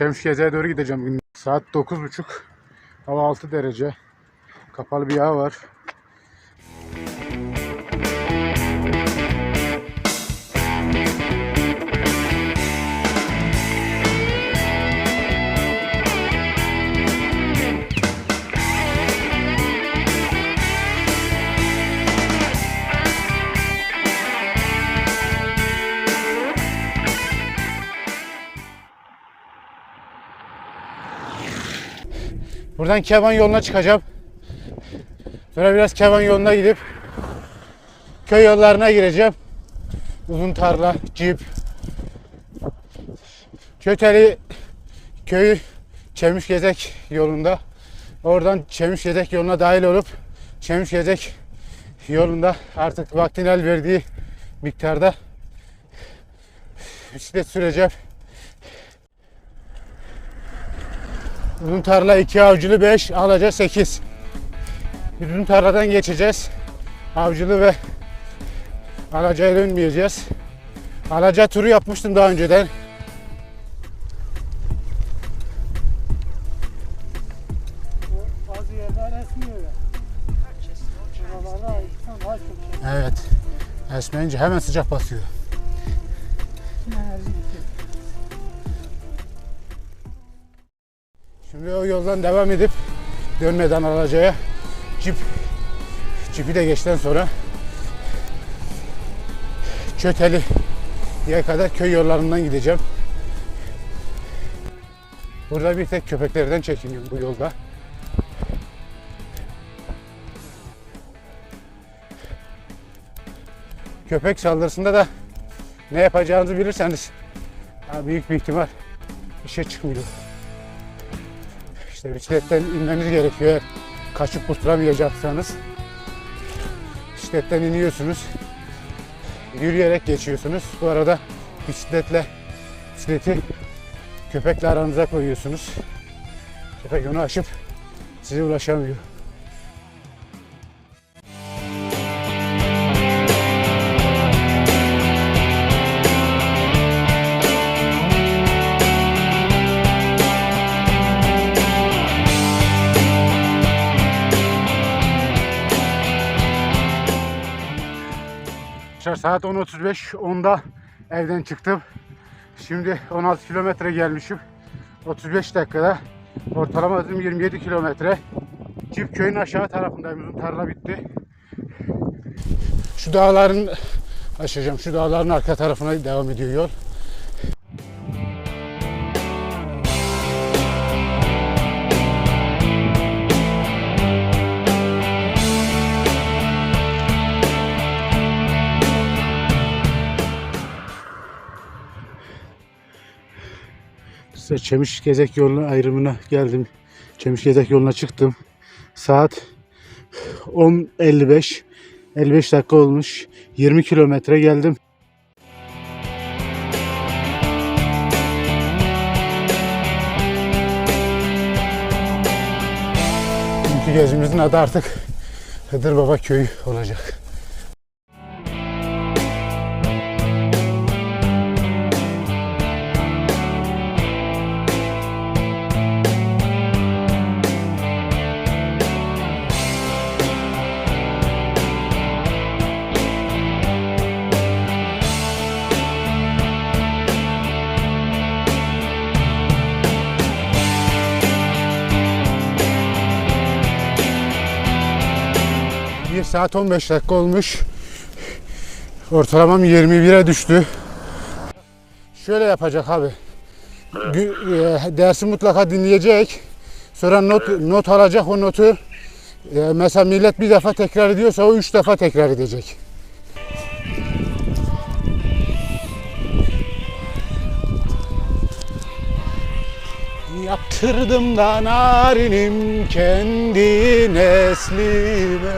Şemiş Geze'ye doğru gideceğim. Saat 9.30. Hava 6 derece. Kapalı bir hava var. Buradan Keban yoluna çıkacağım. Sonra biraz Keban yoluna gidip köy yollarına gireceğim. Uzun tarla, cip. Köteli köyü Çemiş Gezek yolunda. Oradan Çemiş Gezek yoluna dahil olup Çemiş Gezek yolunda artık vaktin el verdiği miktarda bisiklet süreceğim. Uzun tarla 2, avcılı 5, alaca 8. Uzun tarladan geçeceğiz. Avcılı ve alacaya dönmeyeceğiz. Alaca turu yapmıştım daha önceden. Evet. Esmeyince hemen sıcak basıyor. Şimdi o yoldan devam edip dönmeden alacaya cip cipi de geçten sonra Çöteli diye kadar köy yollarından gideceğim. Burada bir tek köpeklerden çekiniyorum bu yolda. Köpek saldırısında da ne yapacağınızı bilirseniz büyük bir ihtimal bir şey çıkmıyor. İşte bisikletten inmeniz gerekiyor eğer kaçıp kurtulamayacaksanız. Bisikletten iniyorsunuz. Yürüyerek geçiyorsunuz. Bu arada bisikletle bisikleti köpekle aranıza koyuyorsunuz. Köpek onu aşıp size ulaşamıyor. Arkadaşlar saat 10.35 10'da evden çıktım. Şimdi 16 kilometre gelmişim. 35 dakikada ortalama hızım 27 kilometre. Cip köyün aşağı tarafındayım. Uzun tarla bitti. Şu dağların aşacağım. Şu dağların arka tarafına devam ediyor yol. Size Çemiş Gezek yoluna ayrımına geldim. Çemiş Gezek yoluna çıktım. Saat 10.55. 55 dakika olmuş. 20 kilometre geldim. Bugünkü gezimizin adı artık Hıdır Baba Köyü olacak. Bir saat 15 dakika olmuş. Ortalamam 21'e düştü. Şöyle yapacak abi. E, Dersi mutlaka dinleyecek. Sonra not not alacak o notu. e, Mesela millet bir defa tekrar ediyorsa o üç defa tekrar edecek. Yaptırdım da narinim kendi neslime.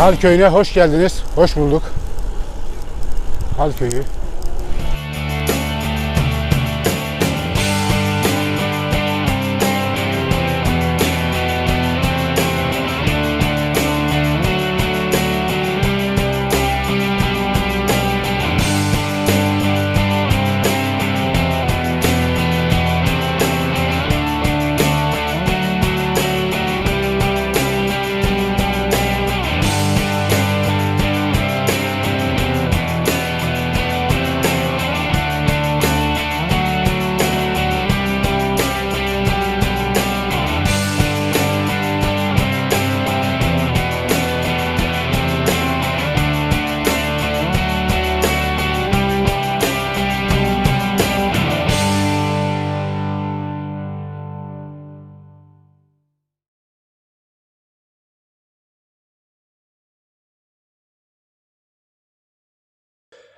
Hal köyüne hoş geldiniz. Hoş bulduk. Hal köyü.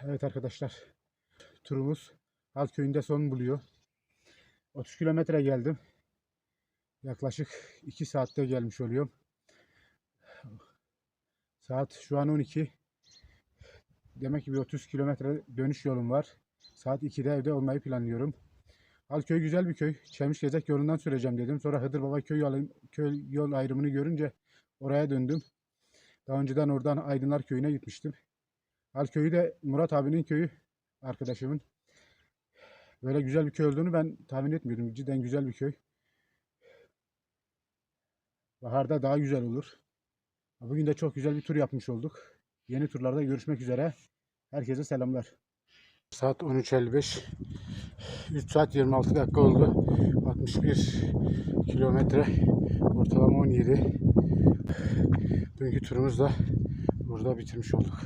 Evet arkadaşlar. Turumuz Hal köyünde son buluyor. 30 kilometre geldim. Yaklaşık 2 saatte gelmiş oluyorum. Saat şu an 12. Demek ki bir 30 kilometre dönüş yolum var. Saat 2'de evde olmayı planlıyorum. Halköy güzel bir köy. Çemiş Gezek yolundan süreceğim dedim. Sonra Hıdır Baba köy, yol, köy yol ayrımını görünce oraya döndüm. Daha önceden oradan Aydınlar köyüne gitmiştim. Halköy'ü de Murat abinin köyü arkadaşımın. Böyle güzel bir köy olduğunu ben tahmin etmiyordum. Cidden güzel bir köy. Baharda daha güzel olur. Bugün de çok güzel bir tur yapmış olduk. Yeni turlarda görüşmek üzere. Herkese selamlar. Saat 13.55. 3 saat 26 dakika oldu. 61 kilometre. Ortalama 17. Bugünkü turumuzu da burada bitirmiş olduk.